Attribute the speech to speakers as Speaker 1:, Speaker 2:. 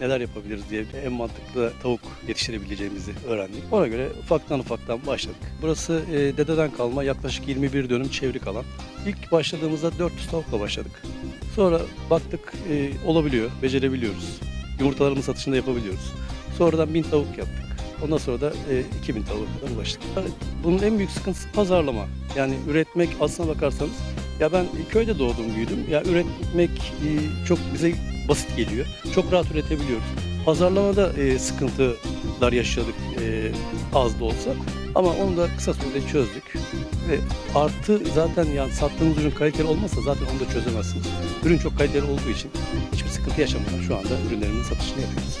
Speaker 1: neler yapabiliriz diye en mantıklı tavuk yetiştirebileceğimizi öğrendik. Ona göre ufaktan ufaktan başladık. Burası e, dededen kalma yaklaşık 21 dönüm çevrik alan. İlk başladığımızda 400 tavukla başladık. Sonra baktık e, olabiliyor, becerebiliyoruz. Yumurtalarımın satışını da yapabiliyoruz. Sonradan 1000 tavuk yaptık. Ondan sonra da e, 2000 tavuğa kadar ulaştık. Bunun en büyük sıkıntısı pazarlama. Yani üretmek aslına bakarsanız ya ben köyde doğdum büyüdüm. Ya üretmek e, çok bize basit geliyor. Çok rahat üretebiliyoruz. Pazarlamada e, sıkıntılar yaşadık e, az da olsa. Ama onu da kısa sürede çözdük. Ve artı zaten yani sattığınız ürün kaliteli olmazsa zaten onu da çözemezsiniz. Ürün çok kaliteli olduğu için hiçbir sıkıntı yaşamadan şu anda ürünlerimizin satışını yapıyoruz.